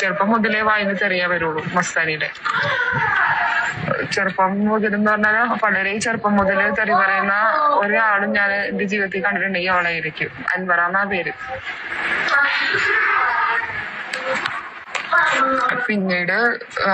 ചെറുപ്പം മുതലേ വായന ചെറിയ വരുള്ളൂ മസ്താനിയുടെ. ചെറുപ്പം മുതൽ എന്ന് പറഞ്ഞാൽ വളരെ ചെറുപ്പം മുതൽ തെറി പറയുന്ന ഒരാളും ഞാൻ എന്റെ ജീവിതത്തിൽ കണ്ടിട്ടുണ്ടെങ്കിൽ അവളായിരിക്കും. അൻവറാന്ന പേര്? പിന്നീട്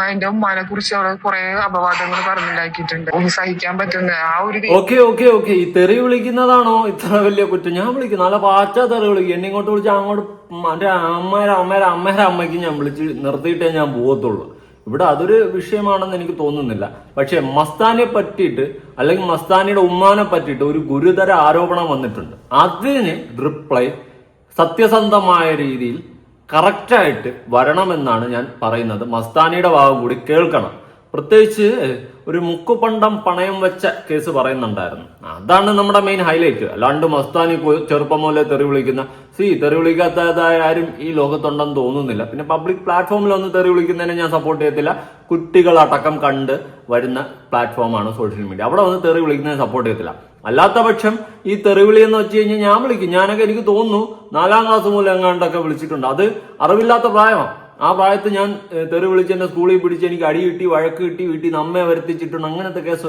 അതിന്റെ ഉമ്മാനെ കുറിച്ച് അവൾ കുറെ അപവാദങ്ങൾ പറഞ്ഞുണ്ടാക്കിയിട്ടുണ്ട്. ഒന്ന് സഹിക്കാൻ പറ്റുന്ന ആ ഒരു ഓക്കെ ഓക്കെ ഓക്കെ. ഈ തെറി വിളിക്കുന്നതാണോ ഇത്ര വലിയ കുറ്റം? ഞാൻ വിളിക്കും. നല്ല പാച്ച തെറി വിളിക്കും. എന്നെ ഇങ്ങോട്ട് വിളിച്ച് അങ്ങോട്ട് എന്റെ അമ്മേരെ അമ്മേരെ അമ്മേരെ അമ്മയ്ക്ക് ഞാൻ വിളിച്ച് നിർത്തിയിട്ടേ ഞാൻ പോകത്തുള്ളൂ ഇവിടെ അതൊരു വിഷയമാണെന്ന് എനിക്ക് തോന്നുന്നില്ല. പക്ഷെ മസ്താനെ പറ്റിയിട്ട് അല്ലെങ്കിൽ മസ്താനിയുടെ ഉമ്മാനെ പറ്റിയിട്ട് ഒരു ഗുരുതര ആരോപണം വന്നിട്ടുണ്ട്. അതിന് റിപ്ലൈ സത്യസന്ധമായ രീതിയിൽ കറക്റ്റായിട്ട് വരണമെന്നാണ് ഞാൻ പറയുന്നത്. മസ്താനിയുടെ ഭാഗം കൂടി കേൾക്കണം. പ്രത്യേകിച്ച് ഒരു മുക്കുപണ്ടം പണയം വെച്ച കേസ് പറയുന്നുണ്ടായിരുന്നു. അതാണ് നമ്മുടെ മെയിൻ ഹൈലൈറ്റ് അല്ലാണ്ട് മസ്താനി ചെറുപ്പം മുതലേ തെറി വിളിക്കുന്ന സി തെറി വിളിക്കാത്തതായ ആരും ഈ ലോകത്തുണ്ടെന്ന് തോന്നുന്നില്ല. പിന്നെ പബ്ലിക് പ്ലാറ്റ്ഫോമിൽ ഒന്ന് തെറി വിളിക്കുന്നതിനെ ഞാൻ സപ്പോർട്ട് ചെയ്യത്തില്ല. കുട്ടികളടക്കം കണ്ട് വരുന്ന പ്ലാറ്റ്ഫോമാണ് സോഷ്യൽ മീഡിയ അവിടെ വന്ന് തെറി വിളിക്കുന്നതിനെ സപ്പോർട്ട് ചെയ്യത്തില്ല. അല്ലാത്ത പക്ഷം ഈ തെറിവിളി എന്ന് വെച്ച് കഴിഞ്ഞാൽ ഞാൻ വിളിക്കും. ഞാനൊക്കെ എനിക്ക് തോന്നുന്നു നാലാം ക്ലാസ് മുതൽ എങ്ങാണ്ടൊക്കെ വിളിച്ചിട്ടുണ്ട്. അത് അറിവില്ലാത്ത പ്രായമാണ് ആ ഭാഗത്ത് ഞാൻ തെറി വിളിച്ച് എന്നെ സ്കൂളിൽ പിടിച്ച് എനിക്ക് അടി കിട്ടി വഴക്ക് കിട്ടി വീട്ടിൽ നിന്ന് അമ്മയെ വരുത്തിച്ചിട്ടുണ്ട് അങ്ങനത്തെ കേസ്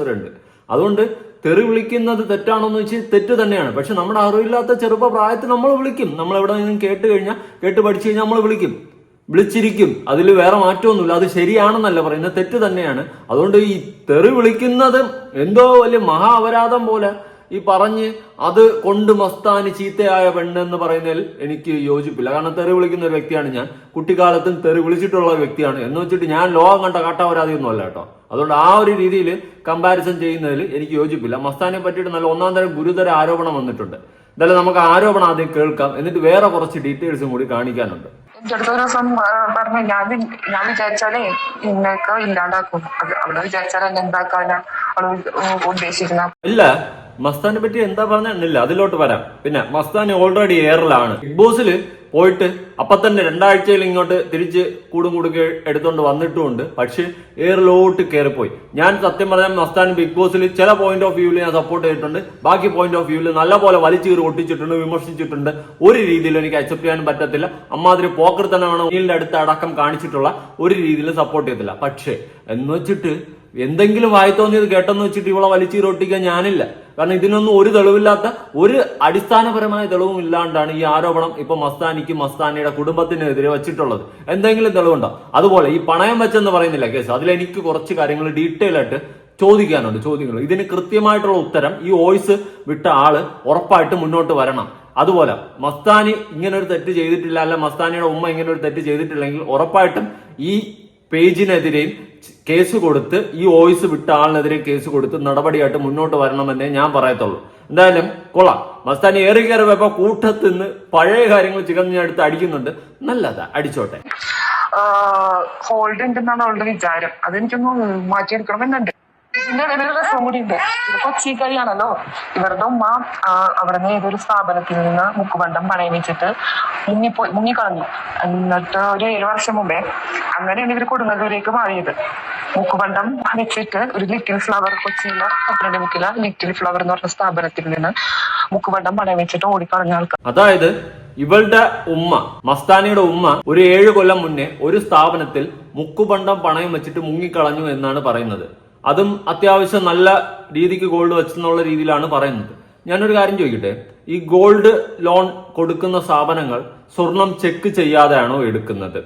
അതുകൊണ്ട് തെറി വിളിക്കുന്നത് തെറ്റാണോന്ന് വെച്ച് തെറ്റ് തന്നെയാണ്. പക്ഷെ നമ്മുടെ അറിവില്ലാത്ത ചെറുപ്പ പ്രായത്തിൽ നമ്മൾ വിളിക്കും. നമ്മൾ എവിടെ നിന്നും കേട്ട് കഴിഞ്ഞാൽ കേട്ട് പഠിച്ചു കഴിഞ്ഞാൽ നമ്മൾ വിളിക്കും. വിളിച്ചിരിക്കും. അതിൽ വേറെ മാറ്റമൊന്നുമില്ല. അത് ശരിയാണെന്നല്ല പറയുന്നത്. തെറ്റ് തന്നെയാണ്. അതുകൊണ്ട് ഈ തെറി വിളിക്കുന്നത് എന്തോ വലിയ മഹാ അപരാധം പോലെ ഈ പറഞ്ഞ് അത് കൊണ്ട് മസ്താന് ചീത്തയായ പെണ്ണെന്ന് പറയുന്നതിൽ എനിക്ക് യോജിപ്പില്ല. കാരണം തെറി വിളിക്കുന്ന ഒരു വ്യക്തിയാണ് ഞാൻ. കുട്ടിക്കാലത്തും തെറി വിളിച്ചിട്ടുള്ള വ്യക്തിയാണ്. എന്ന് വെച്ചിട്ട് ഞാൻ ലോകം കണ്ട കാട്ടാവരാതിയൊന്നും അല്ല കേട്ടോ. അതുകൊണ്ട് ആ ഒരു രീതിയിൽ കമ്പാരിസൺ ചെയ്യുന്നതിൽ എനിക്ക് യോജിപ്പില്ല. മസ്താനെ പറ്റിയിട്ട് നല്ല ഒന്നാം തരം ഗുരുതര ആരോപണം വന്നിട്ടുണ്ട്. എന്തായാലും നമുക്ക് ആരോപണം ആദ്യം കേൾക്കാം. എന്നിട്ട് വേറെ കുറച്ച് ഡീറ്റെയിൽസും കൂടി കാണിക്കാനുണ്ട്. എന്റെ അടുത്ത ദിവസം പറഞ്ഞു? ഞാൻ ഞാൻ വിചാരിച്ചാലേ ഇന്നൊക്കെ ഇല്ലാണ്ടാക്കും. അവിടെ വിചാരിച്ചാൽ എന്താക്കാനാ അവൾ ഉദ്ദേശിക്കുന്ന? ഇല്ല. മസ്താനെ പറ്റി എന്താ പറഞ്ഞില്ല അതിലോട്ട് വരാം. പിന്നെ മസ്താൻ ഓൾറെഡി എയറിലാണ് ബിഗ് ബോസിൽ പോയിട്ട് അപ്പൊ തന്നെ രണ്ടാഴ്ചയിൽ ഇങ്ങോട്ട് തിരിച്ച് കൂടും കൂടുക എടുത്തോണ്ട് വന്നിട്ടുമുണ്ട്. പക്ഷെ എയറിലോട്ട് കയറിപ്പോയി ഞാൻ സത്യം പറഞ്ഞാൽ മസ്താൻ ബിഗ് ബോസിൽ ചില പോയിന്റ് ഓഫ് വ്യൂവിൽ ഞാൻ സപ്പോർട്ട് ചെയ്തിട്ടുണ്ട്. ബാക്കി പോയിന്റ് ഓഫ് വ്യൂവിൽ നല്ലപോലെ വലിച്ചു കീറി ഒട്ടിച്ചിട്ടുണ്ട് വിമർശിച്ചിട്ടുണ്ട്. ഒരു രീതിയിലും എനിക്ക് അക്സെപ്റ്റ് ചെയ്യാൻ പറ്റത്തില്ല. അമ്മാതിരി പോക്കർ തന്നെ വേണം അടുത്ത് അടക്കം കാണിച്ചിട്ടുള്ള ഒരു രീതിയിലും സപ്പോർട്ട് ചെയ്തില്ല പക്ഷേ എന്ന് വെച്ചിട്ട് എന്തെങ്കിലും വായി തോന്നിയത് കേട്ടെന്ന് വെച്ചിട്ട് ഇവളെ വലിച്ചു ഒട്ടിക്കാൻ ഞാനില്ല. കാരണം ഇതിനൊന്നും ഒരു തെളിവില്ലാത്ത ഒരു അടിസ്ഥാനപരമായ തെളിവും ഇല്ലാണ്ടാണ് ഈ ആരോപണം ഇപ്പൊ മസ്താനിക്ക് മസ്താനിയുടെ കുടുംബത്തിനെതിരെ വെച്ചിട്ടുള്ളത്. എന്തെങ്കിലും തെളിവുണ്ടോ? അതുപോലെ ഈ പണയം വെച്ചെന്ന് പറയുന്നില്ല കേസ്? അതിലെനിക്ക് കുറച്ച് കാര്യങ്ങൾ ഡീറ്റെയിൽ ആയിട്ട് ചോദിക്കാനുണ്ട് ചോദ്യങ്ങൾ. ഇതിന് കൃത്യമായിട്ടുള്ള ഉത്തരം ഈ വോയിസ് വിട്ട ആൾ ഉറപ്പായിട്ട് മുന്നോട്ട് വരണം. അതുപോലെ മസ്താനി ഇങ്ങനെ ഒരു തെറ്റ് ചെയ്തിട്ടില്ല അല്ല മസ്താനിയുടെ ഉമ്മ ഇങ്ങനെ ഒരു തെറ്റ് ചെയ്തിട്ടില്ലെങ്കിൽ ഉറപ്പായിട്ടും ഈ പേജിനെതിരെയും കേസ് കൊടുത്ത് ഈ വോയിസ് വിട്ട ആളിനെതിരെ കേസ് കൊടുത്ത് നടപടിയായിട്ട് മുന്നോട്ട് വരണമെന്നേ ഞാൻ പറയത്തുള്ളൂ. എന്തായാലും കൊള്ളാം. മസ്താനി ഏറി കയറി പോയപ്പോ കൂട്ടത്തിന്ന് പഴയ കാര്യങ്ങൾ ചികഞ്ഞ് എടുത്ത് അടിക്കുന്നുണ്ട്. നല്ലതാ. അടിച്ചോട്ടെ. ഹോൾഡ് ഉണ്ടെന്നാണ് അവളുടെ വിചാരം. അതെനിക്കൊന്ന് മാറ്റിയെടുക്കണമെന്നുണ്ട്. ഇടയിൽ ഒരു രസം കൂടി ഉണ്ട് ഇത് കൊച്ചി കളിയാണല്ലോ ഇവരുടെ ഉമ്മ അവിടുന്ന് ഏതൊരു സ്ഥാപനത്തിൽ നിന്ന് മുക്കുബന്ധം പണയം വെച്ചിട്ട് മുങ്ങിപ്പോയി മുങ്ങിക്കളഞ്ഞു. എന്നിട്ട് ഒരു ഏഴു വർഷം മുമ്പേ അങ്ങനെയാണ് ഇവർ കൊടുങ്ങല്ലൂരേക്ക് മാറിയത്. മുക്കുബന്ധം വെച്ചിട്ട് ഒരു ലിറ്റിൽ ഫ്ലവർ കൊച്ചിയിലെ പത്രണ്ട് മുക്കില ലിറ്റിൽ ഫ്ലവർ എന്ന് പറഞ്ഞ സ്ഥാപനത്തിൽ നിന്ന് മുക്കുബന്ധം പണയം വെച്ചിട്ട് ഓടിക്കളഞ്ഞ ആൾക്കാർ അതായത് ഇവളുടെ ഉമ്മ മസ്താനിയുടെ ഉമ്മ ഒരു ഏഴ് കൊല്ലം മുന്നേ ഒരു സ്ഥാപനത്തിൽ മുക്കുപണ്ടം പണയം വെച്ചിട്ട് മുങ്ങിക്കളഞ്ഞു എന്നാണ് പറയുന്നത്. അതും അത്യാവശ്യം നല്ല രീതിക്ക് ഗോൾഡ് വെച്ചെന്നുള്ള രീതിയിലാണ് പറയുന്നത്. ഞാനൊരു കാര്യം ചോദിക്കട്ടെ? ഈ ഗോൾഡ് ലോൺ കൊടുക്കുന്ന സ്ഥാപനങ്ങൾ സ്വർണം ചെക്ക് ചെയ്യാതെയാണോ എടുക്കുന്നത്?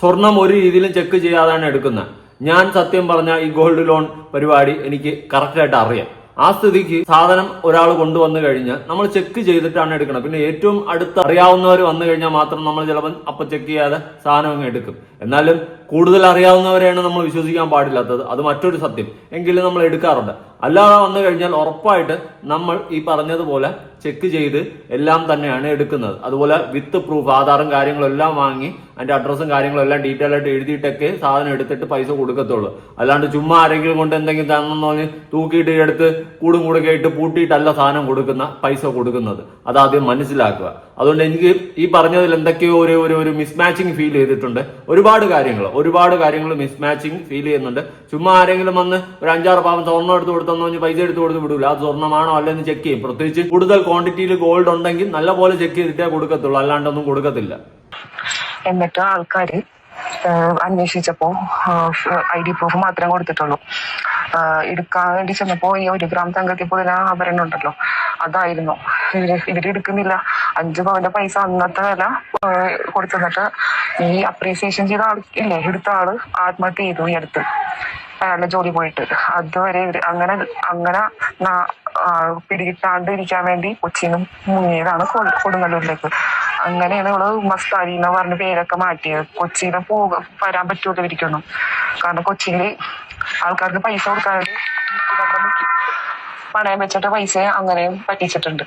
സ്വർണം ഒരു രീതിയിലും ചെക്ക് ചെയ്യാതെയാണ് എടുക്കുന്നത്. ഞാൻ സത്യം പറഞ്ഞ ഈ ഗോൾഡ് ലോൺ പരിപാടി എനിക്ക് കറക്റ്റായിട്ട് അറിയാം. ആ സ്ഥിതിക്ക് സാധനം ഒരാൾ കൊണ്ടുവന്നു കഴിഞ്ഞാൽ നമ്മൾ ചെക്ക് ചെയ്തിട്ടാണ് എടുക്കണം പിന്നെ ഏറ്റവും അടുത്ത് അറിയാവുന്നവർ വന്നു കഴിഞ്ഞാൽ മാത്രം നമ്മൾ ചിലപ്പോൾ അപ്പൊ ചെക്ക് ചെയ്യാതെ സാധനം അങ്ങ് എടുക്കും. എന്നാലും കൂടുതൽ അറിയാവുന്നവരെയാണ് നമ്മൾ വിശ്വസിക്കാൻ പാടില്ലാത്തത്. അത് മറ്റൊരു സത്യം. എങ്കിലും നമ്മൾ എടുക്കാറുണ്ട്. അല്ലാതെ വന്നു കഴിഞ്ഞാൽ ഉറപ്പായിട്ട് നമ്മൾ ഈ പറഞ്ഞതുപോലെ ചെക്ക് ചെയ്ത് എല്ലാം തന്നെയാണ് എടുക്കുന്നത്. അതുപോലെ വിത്ത് പ്രൂഫ് ആധാറും കാര്യങ്ങളും എല്ലാം വാങ്ങി അതിന്റെ അഡ്രസ്സും കാര്യങ്ങളും എല്ലാം ഡീറ്റെയിൽ ആയിട്ട് എഴുതിയിട്ടൊക്കെ സാധനം എടുത്തിട്ട് പൈസ കൊടുക്കത്തുള്ളൂ. അല്ലാണ്ട് ചുമ്മാ ആരെങ്കിലും കൊണ്ട് എന്തെങ്കിലും തന്നെന്ന് പറഞ്ഞ് തൂക്കിയിട്ട് എടുത്ത് കൂടും കൂടുകയായിട്ട് ഇട്ട് പൂട്ടിയിട്ടല്ല സാധനം കൊടുക്കുന്ന പൈസ കൊടുക്കുന്നത്. അതാദ്യം മനസ്സിലാക്കുക. അതുകൊണ്ട് എനിക്ക് ഈ പറഞ്ഞതിൽ എന്തൊക്കെയോ ഒരു ഒരു ഒരു മിസ്മാച്ചിങ് ഫീൽ ചെയ്തിട്ടുണ്ട്. ഒരുപാട് കാര്യങ്ങൾ ഒരുപാട് കാര്യങ്ങൾ മിസ്മാച്ചിങ് ഫീൽ ചെയ്യുന്നുണ്ട്. ചുമ്മാ ആരെങ്കിലും വന്ന് ഒരു അഞ്ചാറ് പാവം സ്വർണം എടുത്ത് കൊടുത്തെന്ന് പറഞ്ഞ് പൈസ എടുത്ത് കൊടുത്ത് വിടൂല. അത് സ്വർണമാണോ അല്ലെന്ന് ചെക്ക് ചെയ്യും. പ്രത്യേകിച്ച് കൂടുതൽ ക്വാണ്ടിറ്റിയിൽ ഗോൾഡ് ഉണ്ടെങ്കിൽ നല്ല പോലെ ചെക്ക് ചെയ്തിട്ടേ കൊടുക്കത്തുള്ളൂ. അല്ലാണ്ടൊന്നും കൊടുക്കത്തില്ല. എന്നിട്ട് ആൾക്കാര് അന്വേഷിച്ചപ്പോ ഐ ഡി പ്രൂഫ് മാത്രമേ കൊടുത്തിട്ടുള്ളൂ. എടുക്കാൻ വേണ്ടി ചെന്നപ്പോ ഈ ഒരു ഗ്രാം തങ്കത്തിൽ പോലെ ആഭരണം ഉണ്ടല്ലോ. അതായിരുന്നു. ഇവർ എടുക്കുന്നില്ല. അഞ്ചു പവന്റെ പൈസ അന്നത്തെ വില കൊടുത്തിട്ട് കൊടുത്തു. ഈ അപ്രീസിയേഷൻ ചെയ്ത ആൾ ഇല്ലേ എടുത്ത ആൾ ആത്മഹത്യ ചെയ്തു ഈ അടുത്ത്. അയാളുടെ ജോലി പോയിട്ട് അതുവരെ അങ്ങനെ അങ്ങനെ പിടികിട്ടാണ്ട് ഇരിക്കാൻ വേണ്ടി കൊച്ചിനും മുങ്ങിയതാണ് കൊടുങ്ങല്ലൂരിലേക്ക്. അങ്ങനെയാണ് ഇവൾ മസ്താരി എന്ന് പറഞ്ഞ പേരൊക്കെ മാറ്റിയത്. കൊച്ചിയിലെ പോക വരാൻ പറ്റുമല്ലോ ഇരിക്കുന്നു കാരണം കൊച്ചിയിൽ ആൾക്കാർക്ക് പൈസ കൊടുക്കാതെ പണയം വെച്ചിട്ട് പൈസ അങ്ങനെയും പറ്റിച്ചിട്ടുണ്ട്.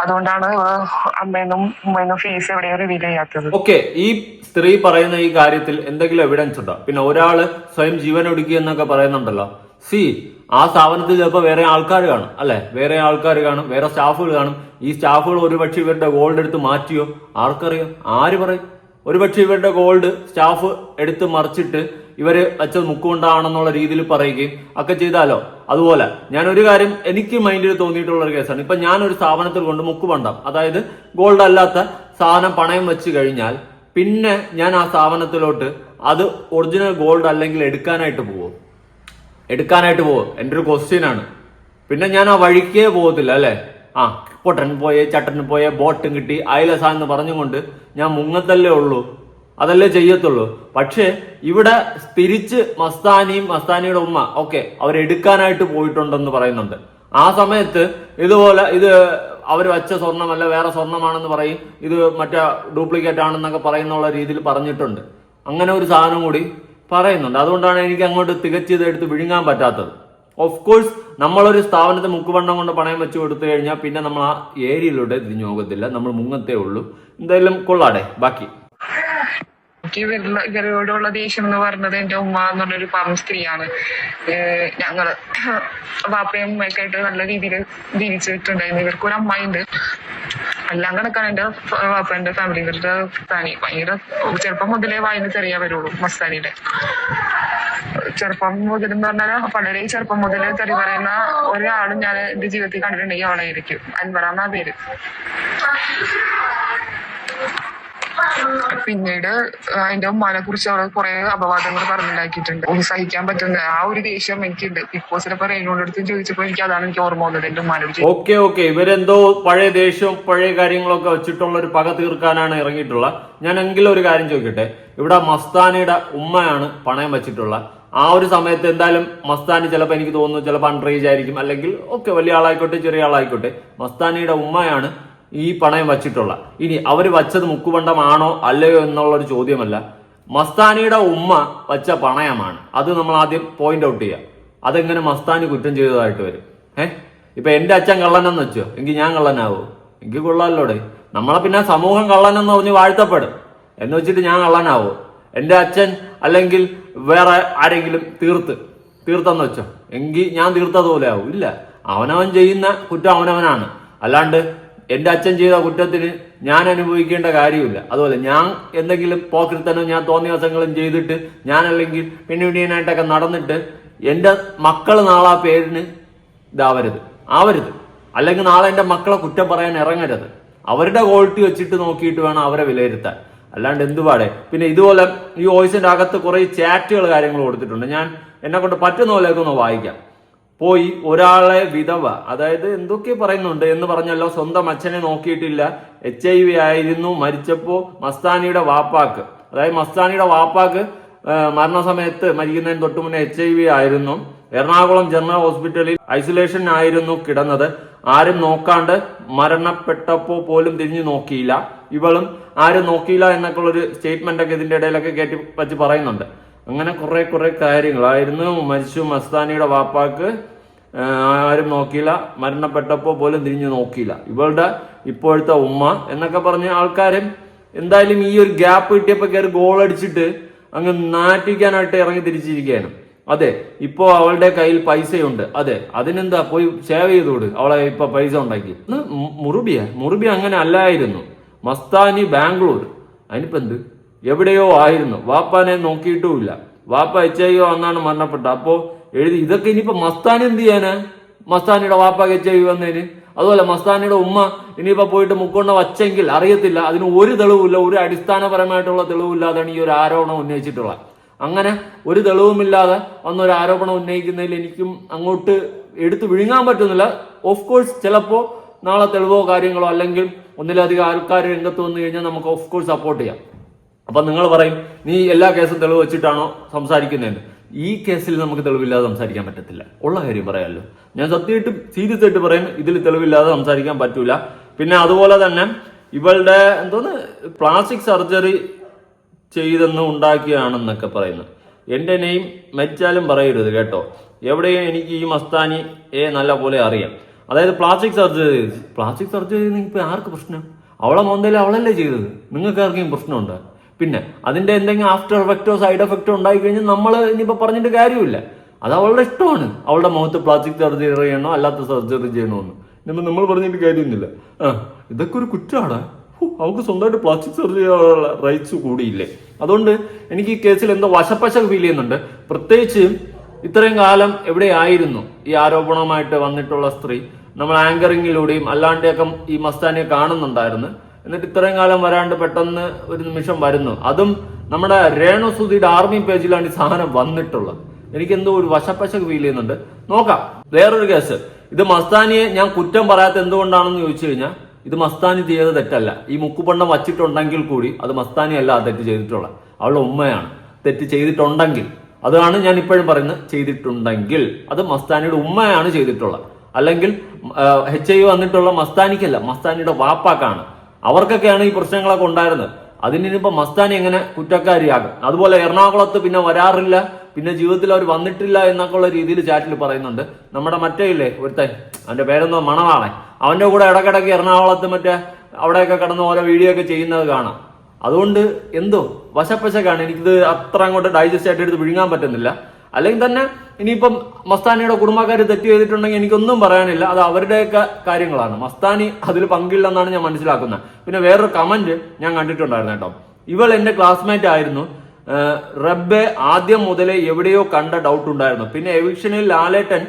അതുകൊണ്ടാണ് അമ്മേനും ഉമ്മേനും ഫീസ് എവിടെയും റിവീൽ ചെയ്യാത്തത്. ഓക്കെ ഈ സ്ത്രീ പറയുന്ന ഈ കാര്യത്തിൽ എന്തെങ്കിലും എവിഡൻസ് ഉണ്ടോ? പിന്നെ ഒരാൾ സ്വയം ജീവൻ ഒടുക്കി എന്നൊക്കെ പറയുന്നുണ്ടല്ലോ. സി ആ സ്ഥാപനത്തിൽ ചിലപ്പോൾ വേറെ ആൾക്കാർ കാണും അല്ലെ? വേറെ ആൾക്കാർ കാണും വേറെ സ്റ്റാഫുകൾ കാണും. ഈ സ്റ്റാഫുകൾ ഒരുപക്ഷെ ഇവരുടെ ഗോൾഡ് എടുത്ത് മാറ്റിയോ? ആർക്കറിയോ? ആര് പറയും? ഒരുപക്ഷെ ഇവരുടെ ഗോൾഡ് സ്റ്റാഫ് എടുത്ത് മറിച്ചിട്ട് ഇവർ വെച്ചത് മുക്കുകൊണ്ടാണെന്നുള്ള രീതിയിൽ പറയുകയും ഒക്കെ ചെയ്താലോ? അതുപോലെ ഞാൻ ഒരു കാര്യം എനിക്ക് മൈൻഡിൽ തോന്നിയിട്ടുള്ള ഒരു കേസാണ്. ഇപ്പൊ ഞാൻ ഒരു സ്ഥാപനത്തിൽ കൊണ്ട് മുക്ക് പണ്ടാം. അതായത് ഗോൾഡ് അല്ലാത്ത സാധനം പണയം വെച്ച് കഴിഞ്ഞാൽ പിന്നെ ഞാൻ ആ സ്ഥാപനത്തിലോട്ട് അത് ഒറിജിനൽ ഗോൾഡ് അല്ലെങ്കിൽ എടുക്കാനായിട്ട് പോകും. എടുക്കാനായിട്ട് പോകും. എന്റെ ഒരു ക്വസ്റ്റ്യൻ ആണ്. പിന്നെ ഞാൻ ആ വഴിക്കേ പോകത്തില്ല അല്ലേ? ആ പൊട്ടൻ പോയേ ചട്ടൻ പോയേ ബോട്ടും കിട്ടി അയലസാന്ന് പറഞ്ഞുകൊണ്ട് ഞാൻ മുങ്ങത്തല്ലേ ഉള്ളൂ? അതല്ലേ ചെയ്യത്തുള്ളൂ. പക്ഷേ ഇവിടെ തിരിച്ച് മസ്താനിയും മസ്താനിയുടെ ഉമ്മ ഓക്കെ അവരെടുക്കാനായിട്ട് പോയിട്ടുണ്ടെന്ന് പറയുന്നുണ്ട്. ആ സമയത്ത് ഇതുപോലെ ഇത് അവർ വച്ച സ്വർണമല്ല വേറെ സ്വർണമാണെന്ന് പറയും. ഇത് മറ്റേ ഡ്യൂപ്ലിക്കേറ്റ് ആണെന്നൊക്കെ പറയുന്നുള്ള രീതിയിൽ പറഞ്ഞിട്ടുണ്ട്. അങ്ങനെ ഒരു സാധനം കൂടി പറയുന്നുണ്ട്. അതുകൊണ്ടാണ് എനിക്ക് അങ്ങോട്ട് തികച്ചത് എടുത്ത് വിഴുങ്ങാൻ പറ്റാത്തത്. ഓഫ് കോഴ്സ് നമ്മളൊരു സ്ഥാപനത്തെ മുക്കുവണ്ണം കൊണ്ട് പണയം വെച്ച് കൊടുത്തു കഴിഞ്ഞാൽ പിന്നെ നമ്മൾ ആ ഏരിയയിലൂടെ തിരിഞ്ഞു പോകത്തില്ല. നമ്മൾ മുങ്ങത്തേ ഉള്ളൂ. എന്തായാലും കൊള്ളാടെ ബാക്കി. എനിക്ക് ഇവരിലുള്ള ഇവരോടുള്ള ദേഷ്യം എന്ന് പറഞ്ഞത് എന്റെ ഉമ്മ എന്ന് പറഞ്ഞൊരു പാവം സ്ത്രീയാണ്. ഞങ്ങൾ ബാപ്പയും ഉമ്മയൊക്കെ ആയിട്ട് നല്ല രീതിയിൽ ജീവിച്ചിട്ടുണ്ടായിരുന്നു ഇവർക്ക് ഒരു അമ്മയുണ്ട്. എല്ലാം കണക്കാണ് എന്റെ ബാപ്പന്റെ ഫാമിലി ഇവരുടെ താനി ഭയങ്കര ചെറുപ്പം മുതലേ വായന ചെറിയ വരുള്ളൂ മസ്താനിയുടെ. ചെറുപ്പം മുതൽ എന്ന് പറഞ്ഞാൽ വളരെ ചെറുപ്പം മുതൽ തെറി പറയുന്ന ഒരാളും ഞാൻ എന്റെ ജീവിതത്തിൽ കണ്ടിട്ടുണ്ടെങ്കിൽ അവളായിരിക്കും. ആ പേര്? പിന്നീട് അതിന്റെ ഉമ്മാനെ കുറിച്ച് അവൾ കുറെ അപവാദങ്ങൾ പറഞ്ഞുണ്ടാക്കിയിട്ടുണ്ട്. സഹിക്കാൻ പറ്റുന്ന ആ ഒരു ദേഷ്യം എനിക്കുണ്ട്. ബിഗ് ബോസിലിപ്പോ റെയിനോട് അടുത്ത് ചോദിച്ചപ്പോ എനിക്ക് അതാണ് എനിക്ക് ഓർമ്മ വന്നത് എന്റെ ഉമ്മാനോട്. Okay okay. ഇവരെന്തോ പഴയ ദേഷ്യവും പഴയ കാര്യങ്ങളൊക്കെ വെച്ചിട്ടുള്ള ഒരു പക തീർക്കാനാണ് ഇറങ്ങിയിട്ടുള്ള. ഞാൻ എങ്കിലും ഒരു കാര്യം ചോദിക്കട്ടെ. ഇവിടെ മസ്താനിയുടെ ഉമ്മയാണ് പണയം വെച്ചിട്ടുള്ള. ആ ഒരു സമയത്ത് എന്തായാലും മസ്താനി ചിലപ്പോൾ എനിക്ക് തോന്നുന്നു ചിലപ്പോൾ ഏജ് ആയിരിക്കും. അല്ലെങ്കിൽ ഓക്കെ വലിയ ആളായിക്കോട്ടെ ചെറിയ ആളായിക്കോട്ടെ. മസ്താനിയുടെ ഉമ്മയാണ് ഈ പണയം വച്ചിട്ടുള്ള. ഇനി അവർ വച്ചത് മുക്കുപണ്ടമാണോ അല്ലയോ എന്നുള്ള ഒരു ചോദ്യമല്ല. മസ്താനിയുടെ ഉമ്മ വച്ച പണയമാണ്. അത് നമ്മൾ ആദ്യം പോയിന്റ് ഔട്ട് ചെയ്യുക അതെങ്ങനെ മസ്താനി കുറ്റം ചെയ്തതായിട്ട് വരും. ഏഹ് ഇപ്പൊ എന്റെ അച്ഛൻ കള്ളനെന്ന് വെച്ചോ? എങ്കിൽ ഞാൻ കള്ളനാവോ? എനിക്ക് കൊള്ളാമല്ലോടെ നമ്മളെ പിന്നെ സമൂഹം കള്ളനെന്ന് പറഞ്ഞ് വാഴ്ത്തപ്പെടും. എന്ന് വെച്ചിട്ട് ഞാൻ കള്ളനാവോ? എന്റെ അച്ഛൻ അല്ലെങ്കിൽ വേറെ ആരെങ്കിലും തീർത്ത്. തീർത്തെന്ന് വെച്ചോ? എങ്കിൽ ഞാൻ തീർത്തതുപോലെ ആവും ഇല്ല. അവനവൻ ചെയ്യുന്ന കുറ്റം അവനവനാണ്. അല്ലാണ്ട് എന്റെ അച്ഛൻ ചെയ്ത കുറ്റത്തിന് ഞാൻ അനുഭവിക്കേണ്ട കാര്യമില്ല. അതുപോലെ ഞാൻ എന്തെങ്കിലും പോക്കൃത്തനും ഞാൻ തോന്നിയ ദിവസങ്ങളും ചെയ്തിട്ട് ഞാൻ അല്ലെങ്കിൽ പിന്നീടിയനായിട്ടൊക്കെ നടന്നിട്ട് എന്റെ മക്കൾ നാളെ ആ പേരിന് ഇതാവരുത്. ആവരുത്. അല്ലെങ്കിൽ നാളെ എന്റെ മക്കളെ കുറ്റം പറയാൻ ഇറങ്ങരുത്. അവരുടെ ക്വാളിറ്റി വെച്ചിട്ട് നോക്കിയിട്ട് വേണം അവരെ വിലയിരുത്താൻ. അല്ലാണ്ട് എന്തുപാടെ? പിന്നെ ഇതുപോലെ ഈ വോയിസിന്റെ അകത്ത് കുറേ ചാറ്റുകൾ കാര്യങ്ങൾ കൊടുത്തിട്ടുണ്ട്. ഞാൻ എന്നെ കൊണ്ട് പറ്റുന്ന പോലെയൊക്കെ ഒന്ന് വായിക്കാം. പോയി ഒരാളെ വിധവ അതായത് എന്തൊക്കെ പറയുന്നുണ്ട് എന്ന് പറഞ്ഞല്ലോ സ്വന്തം അച്ഛനെ നോക്കിയിട്ടില്ല. എച്ച് ഐ വി ആയിരുന്നു മരിച്ചപ്പോ മസ്താനിയുടെ വാപ്പാക്ക് അതായത് മസ്താനിയുടെ വാപ്പാക്ക് മരണസമയത്ത് മരിക്കുന്നതിന് തൊട്ടു മുന്നേ എച്ച് ഐ വി ആയിരുന്നു. എറണാകുളം ജനറൽ ഹോസ്പിറ്റലിൽ ഐസൊലേഷൻ ആയിരുന്നു കിടന്നത്. ആരും നോക്കാണ്ട് മരണപ്പെട്ടപ്പോ പോലും തിരിഞ്ഞു നോക്കിയില്ല. ഇവളും ആരും നോക്കിയില്ല എന്നൊക്കെ ഉള്ളൊരു സ്റ്റേറ്റ്മെന്റ് ഒക്കെ ഇതിന്റെ ഇടയിലൊക്കെ കയറ്റി വച്ച് പറയുന്നുണ്ട്. അങ്ങനെ കുറെ കുറെ കാര്യങ്ങളായിരുന്നു. മരിച്ചു മസ്താനിയുടെ വാപ്പാക്ക് ആരും നോക്കിയില്ല. മരണപ്പെട്ടപ്പോൾ പോലും തിരിഞ്ഞു നോക്കിയില്ല. ഇവളുടെ ഇപ്പോഴത്തെ ഉമ്മ എന്നൊക്കെ പറഞ്ഞ ആൾക്കാരും എന്തായാലും ഈ ഒരു ഗ്യാപ്പ് കിട്ടിയപ്പോ കയറി ഗോൾ അടിച്ചിട്ട് അങ്ങ് നാറ്റിക്കാനായിട്ട് ഇറങ്ങി തിരിച്ചിരിക്കുകയാണ്. അതെ ഇപ്പോ അവളുടെ കയ്യിൽ പൈസയുണ്ട്. അതെ അതിനെന്താ പോയി സേവ് ചെയ്തോട് അവളെ ഇപ്പൊ പൈസ ഉണ്ടാക്കി. മുറുബിയ മുറുബി അങ്ങനെ അല്ലായിരുന്നു. മസ്താനി ബാംഗ്ലൂർ. അതിനിപ്പോ എന്ത്? എവിടെയോ ആയിരുന്നു. വാപ്പാനെ നോക്കിയിട്ടുമില്ല. വാപ്പ എച്ച് ഐ വന്നാണ് മരണപ്പെട്ടത്. അപ്പോ എഴുതി ഇതൊക്കെ ഇനിയിപ്പോ മസ്താൻ എന്ത് ചെയ്യാന്? മസ്താനിയുടെ വാപ്പ എച്ച് ഐ വന്നതിന് അതുപോലെ മസ്താനിയുടെ ഉമ്മ ഇനിയിപ്പോ പോയിട്ട് മുക്കൊണ്ട വച്ചെങ്കിൽ അറിയത്തില്ല. അതിന് ഒരു തെളിവില്ല ഒരു അടിസ്ഥാനപരമായിട്ടുള്ള തെളിവില്ലാതാണ് ഈ ഒരു ആരോപണം ഉന്നയിച്ചിട്ടുള്ളത്. അങ്ങനെ ഒരു തെളിവുമില്ലാതെ വന്നൊരു ആരോപണം ഉന്നയിക്കുന്നതിൽ എനിക്കും അങ്ങോട്ട് എടുത്തു വിഴുങ്ങാൻ പറ്റുന്നില്ല. ഓഫ് കോഴ്സ് ചിലപ്പോ നാളെ തെളിവോ കാര്യങ്ങളോ അല്ലെങ്കിൽ ഒന്നിലധികം ആൾക്കാർ രംഗത്ത് വന്നു കഴിഞ്ഞാൽ നമുക്ക് ഓഫ് കോഴ്സ് സപ്പോർട്ട് ചെയ്യാം. അപ്പൊ നിങ്ങൾ പറയും നീ എല്ലാ കേസും തെളിവ് വെച്ചിട്ടാണോ സംസാരിക്കുന്നതെന്ന്? ഈ കേസിൽ നമുക്ക് തെളിവില്ലാതെ സംസാരിക്കാൻ പറ്റത്തില്ല. ഉള്ള കാര്യം പറയാമല്ലോ ഞാൻ സത്യമായിട്ട് സീരിയസ് ആയിട്ട് പറയും ഇതിൽ തെളിവില്ലാതെ സംസാരിക്കാൻ പറ്റൂല. പിന്നെ അതുപോലെ തന്നെ ഇവളുടെ എന്തോന്ന് പ്ലാസ്റ്റിക് സർജറി ചെയ്തെന്ന് ഉണ്ടാക്കിയാണെന്നൊക്കെ പറയുന്നു എന്റെ നെയിം മരിച്ചാലും പറയരുത് കേട്ടോ. എവിടെയും എനിക്ക് ഈ മസ്താനി ഏ നല്ല പോലെ അറിയാം. അതായത് പ്ലാസ്റ്റിക് സർജറി പ്ലാസ്റ്റിക് സർജറി ഇപ്പൊ ആർക്ക് പ്രശ്നം? അവളെ മോന്തയിൽ അവളല്ലേ ചെയ്തത്. നിങ്ങൾക്ക് ആർക്കെങ്കിലും പ്രശ്നമുണ്ട്? പിന്നെ അതിന്റെ എന്തെങ്കിലും ആഫ്റ്റർ എഫക്റ്റോ സൈഡ് എഫക്റ്റോ ഉണ്ടായി കഴിഞ്ഞാൽ നമ്മൾ ഇനിയിപ്പോൾ പറഞ്ഞിട്ട് കാര്യമില്ല. അത് അവളുടെ ഇഷ്ടമാണ്. അവളുടെ മുഖത്ത് പ്ലാസ്റ്റിക് സർജറി ചെയ്യണോ അല്ലാത്ത സർജറി ചെയ്യണോ എന്ന്. ഇനിയിപ്പോൾ നമ്മൾ പറഞ്ഞിട്ട് കാര്യമൊന്നുമില്ല. ആ ഇതൊക്കെ ഒരു കുറ്റമാണ്. അവൾക്ക് സ്വന്തമായിട്ട് പ്ലാസ്റ്റിക് സർജറി ചെയ്യാനുള്ള റൈറ്റ്സ് കൂടിയില്ലേ. അതുകൊണ്ട് എനിക്ക് ഈ കേസിൽ എന്തോ വശപ്പശ ഫീൽ ചെയ്യുന്നുണ്ട്. പ്രത്യേകിച്ച് ഇത്രയും കാലം എവിടെയായിരുന്നു ഈ ആരോപണമായിട്ട് വന്നിട്ടുള്ള സ്ത്രീ? നമ്മൾ ആങ്കറിങ്ങിലൂടെയും അല്ലാണ്ടെയൊക്കെ ഈ മസ്താനെ കാണുന്നുണ്ടായിരുന്നു. എന്നിട്ട് ഇത്രയും കാലം വരാണ്ട് പെട്ടെന്ന് ഒരു നിമിഷം വരുന്നു. അതും നമ്മുടെ രേണുസുതിയുടെ ആർമി പേജിലാണ് ഈ സാധനം വന്നിട്ടുള്ളത്. എനിക്ക് എന്തോ ഒരു വശപ്പശ ഫീൽ ചെയ്യുന്നുണ്ട്. നോക്കാം. വേറൊരു കേസ്. ഇത് മസ്താനിയെ ഞാൻ കുറ്റം പറയാത്ത എന്തുകൊണ്ടാണെന്ന് ചോദിച്ചു കഴിഞ്ഞാൽ ഇത് മസ്താനി ചെയ്ത തെറ്റല്ല. ഈ മുക്കുപണ്ടം വച്ചിട്ടുണ്ടെങ്കിൽ കൂടി അത് മസ്താനി അല്ല ആ തെറ്റ് ചെയ്തിട്ടുള്ളത്. അവളുടെ ഉമ്മയാണ്. തെറ്റ് ചെയ്തിട്ടുണ്ടെങ്കിൽ. അതാണ് ഞാൻ ഇപ്പോഴും പറയുന്നത്. ചെയ്തിട്ടുണ്ടെങ്കിൽ. അത് മസ്താനിയുടെ ഉമ്മയാണ് ചെയ്തിട്ടുള്ളത്. അല്ലെങ്കിൽ എച്ച് ഐ വന്നിട്ടുള്ള മസ്താനിക്കല്ല. മസ്താനിയുടെ വാപ്പാക്കാണ്. അവർക്കൊക്കെയാണ് ഈ പ്രശ്നങ്ങളൊക്കെ ഉണ്ടായിരുന്നത്. അതിനിപ്പോ മസ്താനി എങ്ങനെ കുറ്റക്കാരിയാകും? അതുപോലെ എറണാകുളത്ത് പിന്നെ വരാറില്ല. പിന്നെ ജീവിതത്തിൽ അവർ വന്നിട്ടില്ല എന്നൊക്കെ ഉള്ള രീതിയിൽ ചാറ്റിൽ പറയുന്നുണ്ട്. നമ്മുടെ മറ്റേ ഇല്ലേ ഒരുത്തൻ അവന്റെ പേരെന്തോ മണവാളെ അവന്റെ കൂടെ ഇടക്കിടക്ക് എറണാകുളത്ത് മറ്റേ അവിടെയൊക്കെ കിടന്ന് ഓരോ വീഡിയോ ഒക്കെ ചെയ്യുന്നത് കാണാം. അതുകൊണ്ട് എന്തോ വശപ്പശക്കാണ് എനിക്കിത് അത്ര അങ്ങോട്ട് ഡൈജസ്റ്റ് ആയിട്ട് എടുത്ത് വിഴുങ്ങാൻ പറ്റുന്നില്ല. അല്ലെങ്കിൽ തന്നെ ഇനിയിപ്പം മസ്താനിയുടെ കുടുംബക്കാർ തെറ്റ് ചെയ്തിട്ടുണ്ടെങ്കിൽ എനിക്കൊന്നും പറയാനില്ല. അത് അവരുടെയൊക്കെ കാര്യങ്ങളാണ്. മസ്താനി അതിൽ പങ്കില്ലെന്നാണ് ഞാൻ മനസ്സിലാക്കുന്നത്. പിന്നെ വേറൊരു കമന്റ് ഞാൻ കണ്ടിട്ടുണ്ടായിരുന്നു കേട്ടോ. ഇവൾ എന്റെ ക്ലാസ്മേറ്റ് ആയിരുന്നു. റബ്ബെ ആദ്യം മുതലേ എവിടെയോ കണ്ട ഡൗട്ട് ഉണ്ടായിരുന്നു. പിന്നെ എവിക്ഷനിൽ ലാലേട്ടൻ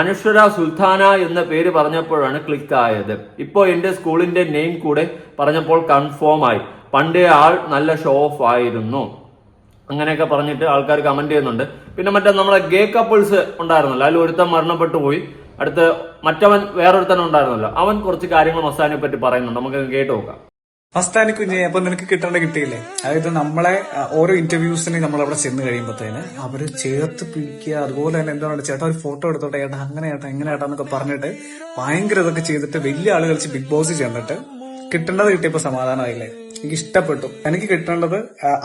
അനുഷ്വര സുൽത്താന എന്ന പേര് പറഞ്ഞപ്പോഴാണ് ക്ലിക്ക് ആയത്. ഇപ്പോൾ എന്റെ സ്കൂളിന്റെ നെയിം കൂടെ പറഞ്ഞപ്പോൾ കൺഫേം ആയി. പണ്ടേ ആൾ നല്ല ഷോ ഓഫ് ആയിരുന്നു. അങ്ങനെയൊക്കെ പറഞ്ഞിട്ട് ആൾക്കാർ കമന്റ് ചെയ്യുന്നുണ്ട്. പിന്നെ മറ്റേ നമ്മളെ ഗേ കപ്പിൾസ് ഉണ്ടായിരുന്നല്ലോ. അതിൽ ഒരുത്തൻ മരണപ്പെട്ടു പോയി. അടുത്ത് മറ്റവൻ വേറൊരുത്തൻ ഉണ്ടായിരുന്നല്ലോ. അവൻ കുറച്ച് കാര്യങ്ങൾ മസാനെ പറ്റി പറയുന്നുണ്ട്. നമുക്ക് കേട്ട് നോക്കാം. മസ്താനി കുഞ്ഞെ അപ്പൊ നിനക്ക് കിട്ടേണ്ട കിട്ടിയില്ലേ? അതായത് നമ്മളെ ഓരോ ഇന്റർവ്യൂസിന് നമ്മൾ അവിടെ ചെന്ന് കഴിയുമ്പോഴത്തേന് അവർ ചേർത്ത് പിടിക്കുക അതുപോലെ തന്നെ എന്താണ് ചേട്ടാ ഒരു ഫോട്ടോ എടുത്തോട്ടെ ചേട്ടാ അങ്ങനെ ചേട്ടാ എങ്ങനെ ചേട്ടാ എന്നൊക്കെ പറഞ്ഞിട്ട് ഭയങ്കര ഇതൊക്കെ ചെയ്തിട്ട് വലിയ ആൾ കളിച്ച് ബിഗ് ബോസ് ചെന്നിട്ട് കിട്ടേണ്ടത് കിട്ടിയപ്പോ സമാധാനമായില്ലേ? എനിക്ക് ഇഷ്ടപ്പെട്ടു. എനിക്ക് കിട്ടേണ്ടത്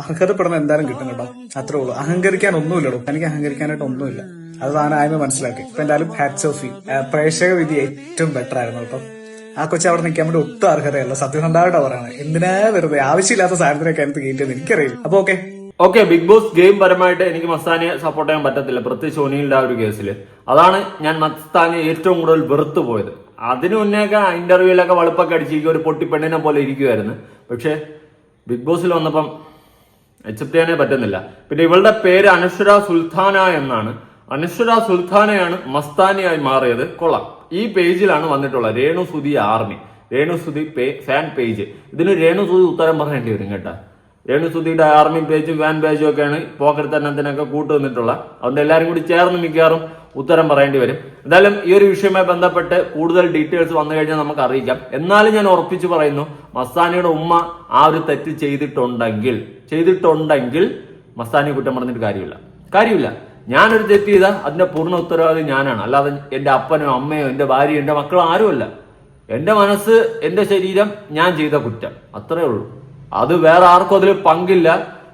അർഹതപ്പെടുന്ന എന്തായാലും കിട്ടും കേട്ടോ. അത്രേ ഉള്ളൂ. അഹങ്കരിക്കാൻ ഒന്നുമില്ലടോ എനിക്ക് അഹങ്കരിക്കാനായിട്ട് ഒന്നുമില്ല അത് താനായ്മ മനസ്സിലാക്കി. ഇപ്പൊ എന്തായാലും ഹാറ്റ്സ് ഓഫ് പ്രേക്ഷക വിധി ഏറ്റവും ബെറ്റർ ആയിരുന്നു കേട്ടോ. ആ കൊച്ചു അവിടെ നിൽക്കാൻ വേണ്ടി ഒട്ടും അർഹതയല്ല. സത്യസന്ധമായിട്ട് പറയണത് എന്തിനാ വെറുതെ? ആവശ്യമില്ലാത്ത സാധനത്തിനൊക്കെ അതിനകത്ത് കയറ്റിയത് എനിക്കറിയില്ല. അപ്പൊ okay okay big boss game പരമായിട്ട് എനിക്ക് മസ്താനെ സപ്പോർട്ട് ചെയ്യാൻ പറ്റത്തില്ല. പ്രത്യേകിച്ച് ഒനിയുടെ ആ ഒരു കേസിൽ അതാണ് ഞാൻ മസ്താനെ ഏറ്റവും കൂടുതൽ വെറുത്തു പോയത്. അതിന് മുന്നേയൊക്കെ ഇന്റർവ്യൂലൊക്കെ വളുപ്പൊക്കെ അടിച്ചിരിക്കും. ഒരു പൊട്ടിപ്പെണ്ണിനെ പോലെ ഇരിക്കുമായിരുന്നു പക്ഷേ ബിഗ് ബോസിൽ വന്നപ്പം അക്സെപ്റ്റ് ചെയ്യാനേ പറ്റുന്നില്ല. പിന്നെ ഇവളുടെ പേര് അനുശ്വര സുൽത്താന എന്നാണ്. അനുശ്വര സുൽത്താനയാണ് മസ്താനിയായി മാറിയത്. കൊള്ളാം. ഈ പേജിലാണ് വന്നിട്ടുള്ളത്. Renu Sudhi army. Renu Sudhi fan page ഇതിന് രേണു സുധി ഉത്തരം പറയേണ്ടി വരും കേട്ടാ. രേണു സുധിയുടെ ആർമി പേജും വാൻ പേജും ഒക്കെയാണ് പോക്കരത്തന്നത്തിനൊക്കെ കൂട്ടു വന്നിട്ടുള്ളത് അതുകൊണ്ട് എല്ലാവരും കൂടി ചേർന്ന് മിക്കവാറും ഉത്തരം പറയേണ്ടി വരും. എന്തായാലും ഈ ഒരു വിഷയവുമായി ബന്ധപ്പെട്ട് കൂടുതൽ ഡീറ്റെയിൽസ് വന്നു കഴിഞ്ഞാൽ നമുക്ക് അറിയിക്കാം. എന്നാലും ഞാൻ ഉറപ്പിച്ചു പറയുന്നു മസ്താനിയുടെ ഉമ്മ ആ ഒരു തെറ്റ് ചെയ്തിട്ടുണ്ടെങ്കിൽ ചെയ്തിട്ടുണ്ടെങ്കിൽ മസ്താനി കുറ്റം പറഞ്ഞിട്ട് കാര്യമില്ല. കാര്യമില്ല. ഞാനൊരു തെറ്റ് ചെയ്താൽ അതിന്റെ പൂർണ ഉത്തരവാദി ഞാനാണ്. അല്ലാതെ എന്റെ അപ്പനോ അമ്മയോ എന്റെ ഭാര്യയോ എന്റെ മക്കളോ ആരുമല്ല. എന്റെ മനസ്സ് എന്റെ ശരീരം ഞാൻ ചെയ്ത കുറ്റം. അത്രേ ഉള്ളൂ. അത് വേറെ ആർക്കും അതിൽ പങ്കില്ല.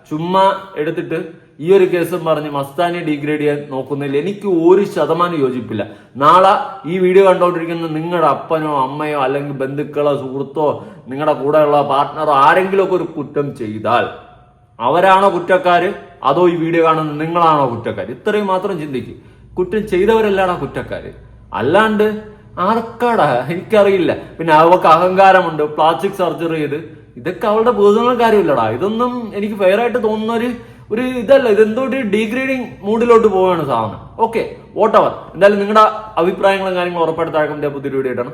ചുമ്മാ എടുത്തിട്ട് ഈ ഒരു കേസും പറഞ്ഞ് മസ്താനെ ഡിഗ്രേഡ് ചെയ്യാൻ നോക്കുന്നതിൽ എനിക്ക് ഒരു ശതമാനം യോജിപ്പില്ല. നാളെ ഈ വീഡിയോ കണ്ടുകൊണ്ടിരിക്കുന്ന നിങ്ങളുടെ അപ്പനോ അമ്മയോ അല്ലെങ്കിൽ ബന്ധുക്കളോ സുഹൃത്തോ നിങ്ങളുടെ കൂടെയുള്ള പാർട്ട്ണറോ ആരെങ്കിലും ഒക്കെ ഒരു കുറ്റം ചെയ്താൽ അവരാണോ കുറ്റക്കാര്? അതോ ഈ വീഡിയോ കാണുന്ന നിങ്ങളാണോ കുറ്റക്കാർ ഇത്രയും മാത്രം ചിന്തിക്കും. കുറ്റം ചെയ്തവരല്ലാണോ കുറ്റക്കാര്? അല്ലാണ്ട് ആർക്കാടാ? എനിക്കറിയില്ല. പിന്നെ അവർക്ക് അഹങ്കാരമുണ്ട്. പ്ലാസ്റ്റിക് സർജറി ചെയ്ത് ഇതൊക്കെ അവളുടെ പേഴ്സണൽ കാര്യമില്ലടാ ഇതൊന്നും എനിക്ക് ഫെയർ ആയിട്ട് തോന്നുന്ന ഒരു ഒരു ഇതല്ല. ഇതെന്തോ ഒരു ഡീഗ്രേഡിങ് മൂഡിലോട്ട് പോവുകയാണ് സാധനം. ഓക്കെ വോട്ടവർ എന്തായാലും നിങ്ങളുടെ അഭിപ്രായങ്ങളും കാര്യങ്ങളും ഉറപ്പെടുത്താൻ പുതിയൊരു വീഡിയോ ആയിട്ടാണ്.